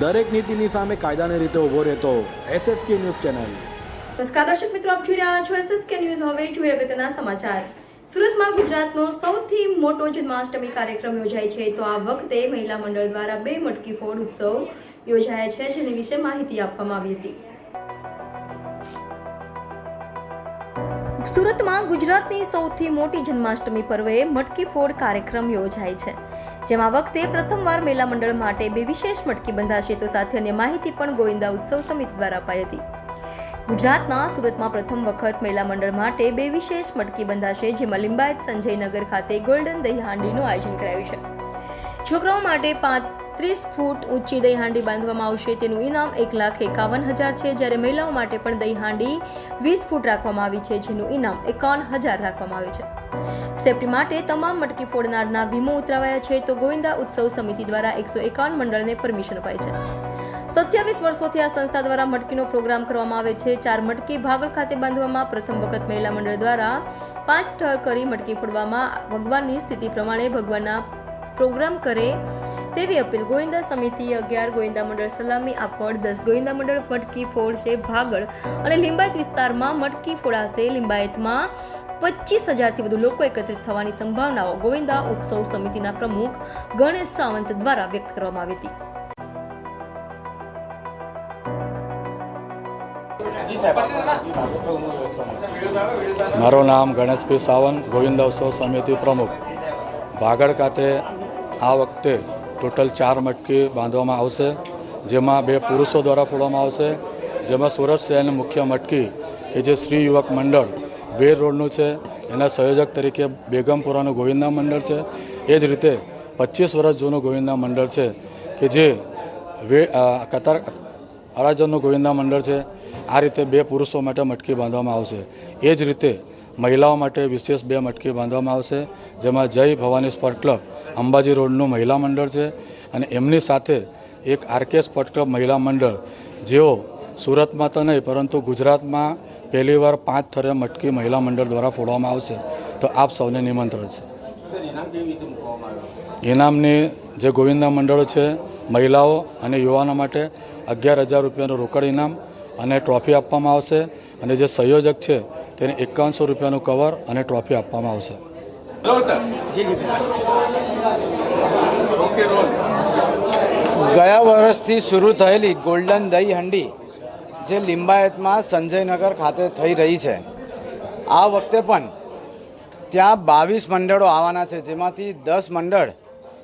દરેક નીતિની સામે કાયદાની રીતે ઊભો રહેતો એસએસકે ન્યૂઝ ચેનલ. નમસ્કાર, દર્શક મિત્રો, આપ જોઈ રહ્યા છો એસએસકે ન્યૂઝ. હવે જોઈએ અગત્યના સમાચાર. સુરતમાં ગુજરાતનો સૌથી મોટો જન્માષ્ટમી કાર્યક્રમ યોજાય છે. તો આ વખતે મહિલા મંડળ દ્વારા બે મટકી ફોડ ઉત્સવ યોજાયા છે, જેની વિશે માહિતી આપવામાં આવી હતી. સુરતમાં ગુજરાતની સૌથી મોટી જન્માષ્ટમી પર્વે મટકી ફોડ કાર્યક્રમ યોજાય છે. જેમાં વખતે પ્રથમવાર મેલા મંડળ માટે બે વિશેષ મટકી બંધાશે તો સાથે અન્ય માહિતી પણ ગોવિંદા ઉત્સવ સમિતિ દ્વારા અપાઈ હતી. ગુજરાતના સુરતમાં પ્રથમ વખત મહિલા મંડળ માટે બે વિશેષ મટકી બંધાશે, જેમાં લિંબાયત સંજયનગર ખાતે ગોલ્ડન દહીં હાંડીનું આયોજન કરાયું છે. છોકરાઓ માટે પાંત્રીસ ફૂટ ઊંચી દહીં હાંડી બાંધવામાં આવશે. તેનું ઇનામ એક લાખ એકાવન હજાર છે. જ્યારે મહિલાઓ માટે પણ દહીં હાંડી વીસ ફૂટ રાખવામાં આવી છે, જેનું ઇનામ એકાવન હજાર રાખવામાં આવ્યું છે. સેફટી માટે તમામ મટકી ફોડનારના વીમો ઉતરાવાયા છે. તો ગોવિંદા ઉત્સવ સમિતિ દ્વારા એકસો એકાવન મંડળને પરમિશન અપાઈ છે. સત્યાવીસ વર્ષોથી આ સંસ્થા દ્વારા મટકીનો પ્રોગ્રામ કરવામાં આવે છે. ચાર મટકી ભાગળ ખાતે બાંધવામાં પ્રથમ વખત મહિલા મંડળ દ્વારા પાંચ ઠર કરી મટકી ફોડવામાં ભગવાનની સ્થિતિ પ્રમાણે ભગવાનના પ્રોગ્રામ કરે તેવી અપીલ ગોવિંદા સમિતિ અગિયાર ગોવિંદા મંડળ સલામી આપવડ દસ ગોવિંદા મંડળ મટકી ફોડ છે ભાગળ અને લિંબાયત વિસ્તારમાં મટકી ફોડાશે લિંબાયતમાં પચીસ હજારથી વધુ લોકો એકત્રિત થવાની સંભાવનાઓ ગોવિંદા ઉત્સવ સમિતિના પ્રમુખ ગણેશ સાવંત દ્વારા વ્યક્ત કરવામાં આવી હતી. મારું નામ ગણેશભાઈ સાવંત ગોવિંદા ઉત્સવ સમિતિ પ્રમુખ. ભાગળ ખાતે આ વખતે ટોટલ ચાર મટકી બાંધવામાં આવશે, જેમાં બે પુરુષો દ્વારા ફોડવામાં આવશે, જેમાં સુરત શહેરની મુખ્ય મટકી કે જે શ્રી યુવક મંડળ વેર રોડનું છે, એના સંયોજક તરીકે બેગમપુરાનું ગોવિંદા મંડળ છે. એ જ રીતે પચીસ વર્ષ જૂનું ગોવિંદા મંડળ છે કે જે વે કતાર અડાજણનું ગોવિંદા મંડળ છે. આ રીતે બે પુરુષો માટે મટકી બાંધવામાં આવશે. એ જ રીતે મહિલાઓ માટે વિશેષ બે મટકી બાંધવામાં આવશે જેમાં જય ભવાની સ્પોર્ટ ક્લબ અંબાજી રોડનું મહિલા મંડળ છે અને એમની સાથે એક આરકે સ્પોર્ટ ક્લબ મહિલા મંડળ જેઓ સુરતમાં તો નહીં પરંતુ ગુજરાતમાં પહેલીવાર પાંચ થરે મટકી મહિલા મંડળ દ્વારા ફોડવામાં આવશે. તો આપ સૌને નિમંત્રણ છે. ઇનામની જે ગોવિંદા મંડળો છે મહિલાઓ અને યુવાનો માટે અગિયાર હજાર રૂપિયાનું રોકડ ઇનામ અને ટ્રોફી આપવામાં આવશે. અને જે સંયોજક છે તેને એકાવનસો રૂપિયાનું કવર અને ટ્રોફી આપવામાં આવશે. ગયા વર્ષથી શરૂ થયેલી ગોલ્ડન દહીં હંડી જે લિંબાયતમાં સંજયનગર ખાતે થઈ રહી છે. આ વખતે પણ ત્યાં બાવીસ મંડળો આવવાના છે જેમાંથી દસ મંડળ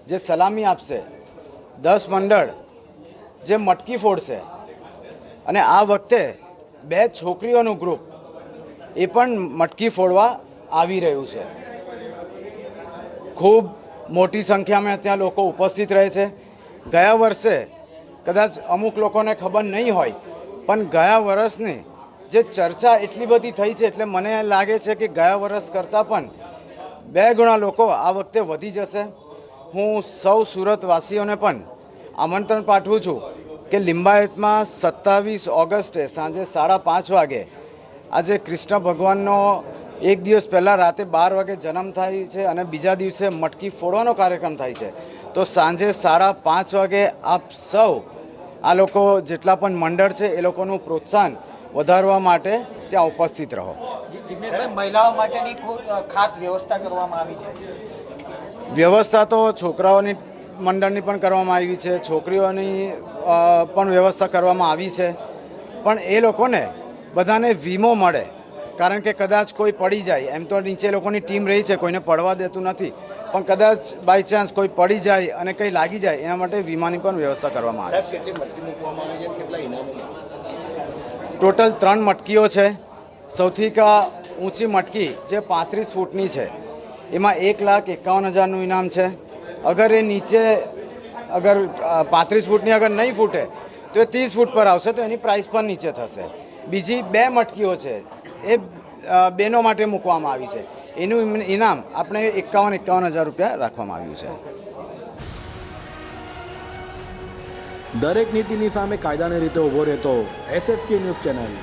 જે સલામી આપશે દસ મંડળ જે મટકી ફોડશે. અને આ વખતે બે છોકરીઓનું ગ્રુપ એ પણ મટકી ફોડવા આવી રહ્યું છે. ખૂબ મોટી સંખ્યામાં ત્યાં લોકો ઉપસ્થિત રહે છે. ગયા વર્ષે કદાચ અમુક લોકોને ખબર નહીં હોય, પણ ગયા વર્ષની જે ચર્ચા એટલી બધી થઈ છે, એટલે મને લાગે છે કે ગયા વર્ષ કરતાં પણ બે ગણા લોકો આ વખતે વધી જશે. હું સૌ સુરતવાસીઓને પણ આમંત્રણ પાઠવું છું કે લિંબાયતમાં સત્તાવીસ ઓગસ્ટે સાંજે સાડા પાંચ વાગે આજે કૃષ્ણ ભગવાનનો એક દિવસ પહેલાં રાતે બાર વાગે જન્મ થાય છે અને બીજા દિવસે મટકી ફોડવાનો કાર્યક્રમ થાય છે. તો સાંજે સાડા પાંચ વાગે આપ સૌ આ લોકો જેટલા પણ મંડળ છે એ લોકોનું પ્રોત્સાહન વધારવા માટે ત્યાં ઉપસ્થિત રહો. મહિલાઓ માટેની ખાસ વ્યવસ્થા કરવામાં આવી છે. વ્યવસ્થા તો છોકરાઓની મંડળની પણ કરવામાં આવી છે છોકરીઓની પણ વ્યવસ્થા કરવામાં આવી છે. પણ એ લોકોને બધાને વીમો મળે. કારણ કે કદાચ કોઈ પડી જાય. એમ તો નીચે લોકોની ટીમ રહી છે કોઈને પડવા દેતું નથી. પણ કદાચ બાય ચાન્સ કોઈ પડી જાય અને કંઈ લાગી જાય એના માટે વીમાની પણ વ્યવસ્થા કરવામાં આવે છે. ટોટલ ત્રણ મટકીઓ છે. સૌથી કા ઊંચી મટકી જે પાંત્રીસ ફૂટની છે એમાં એક લાખ એકાવન હજારનું ઇનામ છે. અગર એ નીચે અગર પાંત્રીસ ફૂટની અગર નહીં ફૂટે તો એ ત્રીસ ફૂટ પર આવશે તો એની પ્રાઇસ પણ નીચે થશે. બીજી બે મટકીઓ છે, એ બહેનો માટે મૂકવામાં આવી છે. એનું ઇનામ આપણે એકાવન એકાવન હજાર રૂપિયા રાખવામાં આવ્યું છે. દરેક નીતિની સામે કાયદાની રીતે ઊભો રહેતો એસએસકે ન્યૂઝ ચેનલ.